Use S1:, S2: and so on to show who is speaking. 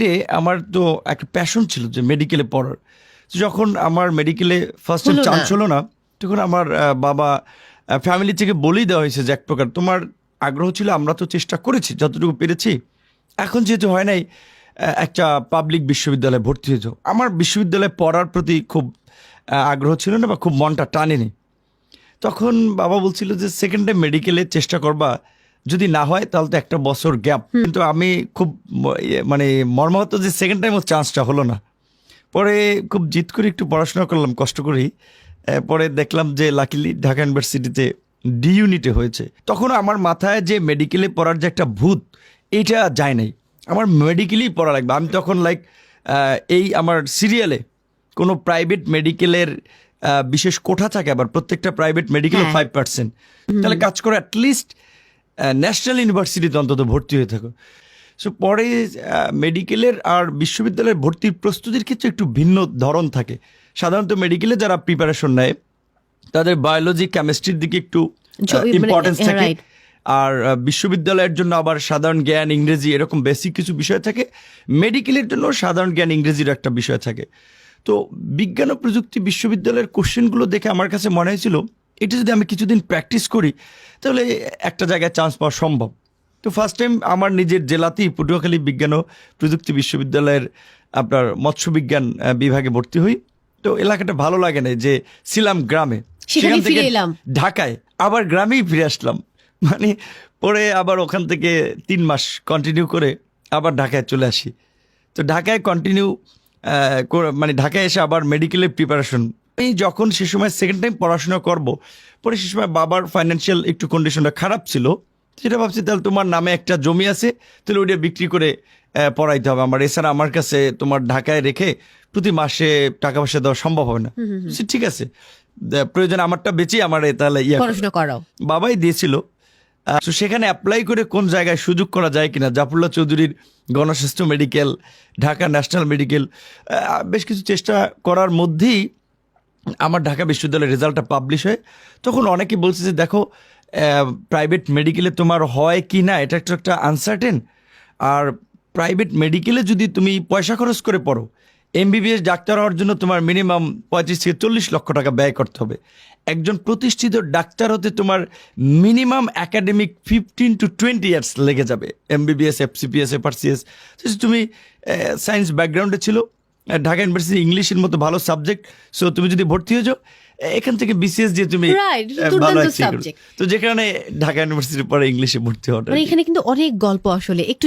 S1: যে আমার তো একটা প্যাশন ছিল যে মেডিকেলে পড়ার। যখন আমার মেডিকেলে ফার্স্ট টাইম চান্স হলো না তখন আমার বাবা ফ্যামিলি থেকে বলেই দেওয়া হয়েছে যে এক প্রকার তোমার আগ্রহ ছিল আমরা তো চেষ্টা করেছি যতটুকু পেরেছি। এখন যেহেতু হয় নাই একটা পাবলিক বিশ্ববিদ্যালয়ে ভর্তি হয়েছ আমার বিশ্ববিদ্যালয়ে পড়ার প্রতি খুব আগ্রহ ছিল না বা খুব মনটা টানেনি। তখন বাবা বলছিল যে সেকেন্ড টাইম মেডিকেলে চেষ্টা করবা যদি না হয় তাহলে তো একটা বছর গ্যাপ কিন্তু আমি খুব ইয়ে মানে মর্মাহত যে সেকেন্ড টাইমও চান্সটা হলো না। পরে খুব জিত করে একটু পড়াশোনা করলাম কষ্ট করেই। পরে দেখলাম যে লাকিলি ঢাকা ইউনিভার্সিটিতে ডি ইউনিটে হয়েছে। তখন আমার মাথায় যে মেডিকেলে পড়ার যে একটা ভূত এইটা যায় নাই। আমার মেডিকেলেই পড়া লাগবে। আমি তখন লাইক এই আমার সিরিয়ালে কোনো প্রাইভেট মেডিকেলের বিশেষ কোঠা থাকে আবার প্রত্যেকটা প্রাইভেট মেডিকেলে। ফাইভ পার্সেন্ট তাহলে কাজ করে অ্যাটলিস্ট ন্যাশনাল ইউনিভার্সিটিতে অন্তত ভর্তি হয়ে থাকো। সো পরে মেডিকেলের আর বিশ্ববিদ্যালয়ের ভর্তির প্রস্তুতির ক্ষেত্রে একটু ভিন্ন ধরন থাকে। সাধারণত মেডিকেলে যারা প্রিপারেশন নেয় তাদের বায়োলজি কেমিস্ট্রির দিকে একটু
S2: জ- মানে,
S1: ইম্পর্টেন্স
S2: হ্যাঁ,
S1: থাকে। আর বিশ্ববিদ্যালয়ের জন্য আবার সাধারণ জ্ঞান ইংরেজি এরকম বেসিক কিছু বিষয় থাকে। মেডিকেলের জন্য সাধারণ জ্ঞান ইংরেজির একটা বিষয় থাকে। তো বিজ্ঞান ও প্রযুক্তি বিশ্ববিদ্যালয়ের কোশ্চেনগুলো দেখে আমার কাছে মনে হয়েছিল এটা যদি আমি কিছুদিন প্র্যাকটিস করি তাহলে একটা জায়গায় চান্স পাওয়া সম্ভব। তো ফার্স্ট টাইম আমার নিজের জেলাতেই পটুয়াখালী বিজ্ঞান ও প্রযুক্তি বিশ্ববিদ্যালয়ের আপনার মৎস্য বিজ্ঞান বিভাগে ভর্তি হই। তো এলাকাটা ভালো লাগে না যে ছিলাম গ্রামে।
S2: সেখান
S1: থেকে। ঢাকায় আবার গ্রামেই ফিরে আসলাম। মানে পরে আবার ওখান থেকে তিন মাস কন্টিনিউ করে আবার ঢাকায় চলে আসি। তো ঢাকায় কন্টিনিউ মানে ঢাকায় এসে আবার মেডিকেলের প্রিপারেশন এই যখন সে সময় সেকেন্ড টাইম পড়াশোনা করব পরে সে সময় বাবার ফাইন্যান্সিয়াল একটু কন্ডিশনটা খারাপ ছিল সেটা ভাবছি তাহলে তোমার নামে একটা জমি আছে তাহলে ওইটা বিক্রি করে পড়াইতে হবে আমার। এছাড়া আমার কাছে তোমার ঢাকায় রেখে প্রতি মাসে টাকা পয়সা দেওয়া সম্ভব হবে না। ঠিক আছে। প্রয়োজন আমারটা বেচি আমার তাহলে ইয়ে
S2: পড়াশোনা করাও।
S1: বাবাই দিয়েছিল তো সেখানে অ্যাপ্লাই করে কোন জায়গায় সুযোগ করা যায় কিনা? জাফরুল্লাহ চৌধুরীর গণস্বাস্থ্য মেডিকেল ঢাকা ন্যাশনাল মেডিকেল বেশ কিছু চেষ্টা করার মধ্যেই আমার ঢাকা বিশ্ববিদ্যালয়ের রেজাল্টটা পাবলিশ হয়, তখন অনেকে বলছে যে, দেখো প্রাইভেট মেডিকেলে তোমার হয় কি না, এটা একটা একটা আনসার্টেন আর প্রাইভেট মেডিকেলে যদি তুমি পয়সা খরচ করে পড়ো এমবিবিএস ডাক্তার হওয়ার জন্য তোমার মিনিমাম পঁয়ত্রিশ থেকে চল্লিশ লক্ষ টাকা ব্যয় করতে হবে। একজন প্রতিষ্ঠিত ডাক্তার হতে তোমার minimum academic fifteen to twenty years লেগে যাবে এমবিবিএস এফসিপিএস এফআরসিএস তুমি সায়েন্স ব্যাকগ্রাউন্ডে ছিল ঢাকা ইউনিভার্সিটি ইংলিশের মতো ভালো সাবজেক্ট সো তুমি যদি ভর্তি হয়ে যাও এখান থেকে বিসিএস দিয়ে তুমি ভালো। তো যেখানে ঢাকা ইউনিভার্সিটির পরে ইংলিশে ভর্তি হওয়াটা
S2: মানে এখানে কিন্তু অনেক গল্প আসলে। একটু